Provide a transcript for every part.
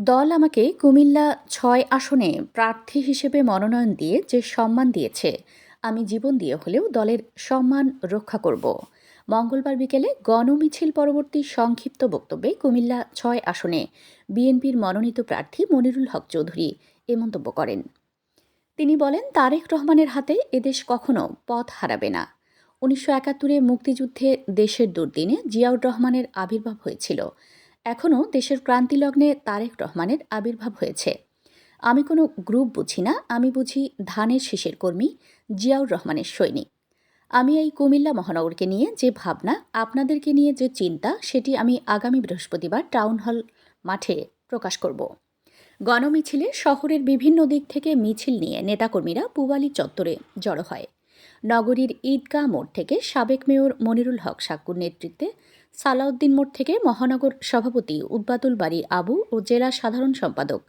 দল আমাকে কুমিল্লা ছয় আসনে প্রার্থী হিসেবে মনোনয়ন দিয়ে যে সম্মান দিয়েছে, আমি জীবন দিয়ে হলেও দলের সম্মান রক্ষা করব। মঙ্গলবার বিকেলে গণমিছিল পরবর্তী সংক্ষিপ্ত বক্তব্যে কুমিল্লা ছয় আসনে বিএনপির মনোনীত প্রার্থী মনিরুল হক চৌধুরী এ মন্তব্য করেন। তিনি বলেন, তারেক রহমানের হাতে এদেশ কখনো পথ হারাবে না। উনিশশো একাত্তরে মুক্তিযুদ্ধে দেশের দুর্দিনে জিয়াউর রহমানের আবির্ভাব হয়েছিল। এখনও দেশের ক্রান্তিলগ্নে তারেক রহমানের আবির্ভাব হয়েছে। আমি কোনো গ্রুপ বুঝি না, আমি বুঝি ধানের শীষের কর্মী জিয়াউর রহমানের সৈনিক। আমি এই কুমিল্লা মহানগরকে নিয়ে যে ভাবনা, আপনাদেরকে নিয়ে যে চিন্তা, সেটি আমি আগামী বৃহস্পতিবার টাউন হল মাঠে প্রকাশ করব। গণমিছিলে শহরের বিভিন্ন দিক থেকে মিছিল নিয়ে নেতাকর্মীরা পুবালি চত্বরে জড়ো হয়। নগরীর ঈদগাহ মোড় থেকে সাবেক মেয়র মনিরুল হক সাক্কুর নেতৃত্বে, সালাউদ্দিন মোড় থেকে মহানগর সভাপতি উদ্বাতুল বাড়ি আবু ও জেলা সাধারণ সম্পাদক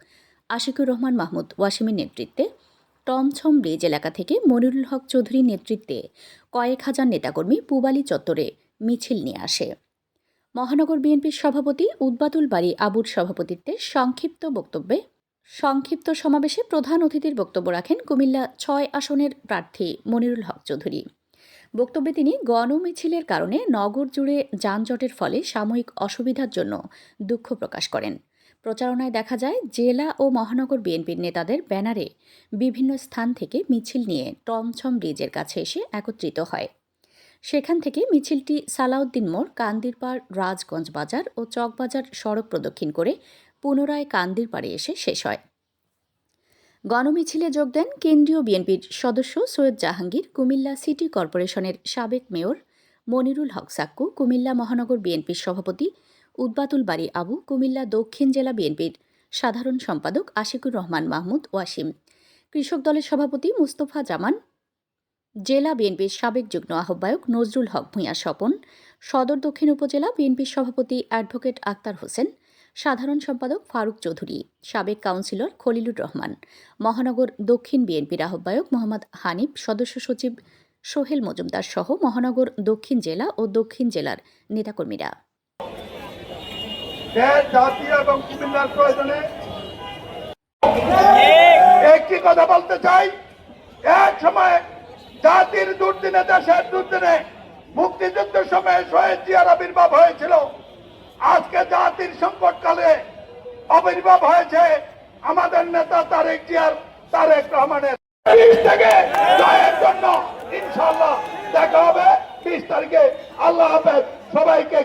আশিকুর রহমান মাহমুদ ওয়াসিমের নেতৃত্বে, টমছম ব্রিজ এলাকা থেকে মনিরুল হক চৌধুরীর নেতৃত্বে কয়েক হাজার নেতাকর্মী পুবালি চত্বরে মিছিল নিয়ে আসে। মহানগর বিএনপির সভাপতি উদ্বাতুল বাড়ি আবুর সভাপতিত্বে সংক্ষিপ্ত বক্তব্যে সংক্ষিপ্ত সমাবেশে প্রধান অতিথির বক্তব্য রাখেন কুমিল্লা ছয় আসনের প্রার্থী মনিরুল হক চৌধুরী। বক্তব্যে তিনি গণমিছিলের কারণে নগর জুড়ে যানজটের ফলে সাময়িক অসুবিধার জন্য দুঃখ প্রকাশ করেন। প্রচারণায় দেখা যায়, জেলা ও মহানগর বিএনপির নেতাদের ব্যানারে বিভিন্ন স্থান থেকে মিছিল নিয়ে টমছম ব্রিজের কাছে এসে একত্রিত হয়। সেখান থেকে মিছিলটি সালাউদ্দিন মোড়, কান্দিরপাড়, রাজগঞ্জ বাজার ও চকবাজার সড়ক প্রদক্ষিণ করে পুনরায় কান্দিরপাড়ে এসে শেষ হয়। গণমিছিলে যোগ দেন কেন্দ্রীয় বিএনপির সদস্য সৈয়দ জাহাঙ্গীর, কুমিল্লা সিটি কর্পোরেশনের সাবেক মেয়র মনিরুল হক সাক্কু, কুমিল্লা মহানগর বিএনপির সভাপতি উদ্বাতুল বাড়ি আবু, কুমিল্লা দক্ষিণ জেলা বিএনপির সাধারণ সম্পাদক আশিকুর রহমান মাহমুদ ওয়াসিম, কৃষক দলের সভাপতি মুস্তফা জামান, জেলা বিএনপির সাবেক যুগ্ম আহ্বায়ক নজরুল হক ভূঁইয়া স্বপন, সদর দক্ষিণ উপজেলা বিএনপির সভাপতি অ্যাডভোকেট আক্তার হোসেন সাধারণ সম্পাদক ফারুক চৌধুরী সাবেক কাউন্সিলর খলিলুর রহমান মহানগর দক্ষিণ বিএনপির আহ্বায়ক মোহাম্মদ হানিফ সদস্য সচিব সোহেল মজুমদার সহ মহানগর দক্ষিণ জেলা ও দক্ষিণ জেলার নেতাকর্মীরা। দেশ জাতি এবং কুমিল্লার প্রয়োজনে একটি কথা বলতে চাই? এক সময় জাতির দুর্দিনে দেশের দুর্দিনে মুক্তিযুদ্ধের সময় শহীদ জিয়ার আবির্ভাব হয়েছিল। আজকে জাতির সংকটকালে আবির্ভাব হয়েছে আমাদের নেতা তারেক জিয়ার, তারেক রহমানের। ইনশাল্লাহ দেখা হবে। বিশ তারিখে আল্লাহ হাফেজ। সবাইকে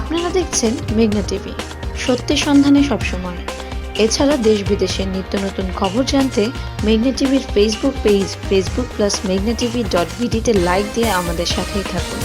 আপনারা দেখছেন মেঘনা টিভি। সত্যি সন্ধানে সবসময়। এছাড়া দেশ বিদেশের নিত্য নতুন খবর জানতে মেঘনা টিভির ফেসবুক পেজ ফেসবুক প্লাস মেঘনা টিভি ডট ভিডিতে লাইক দিয়ে আমাদের সাথেই থাকুন।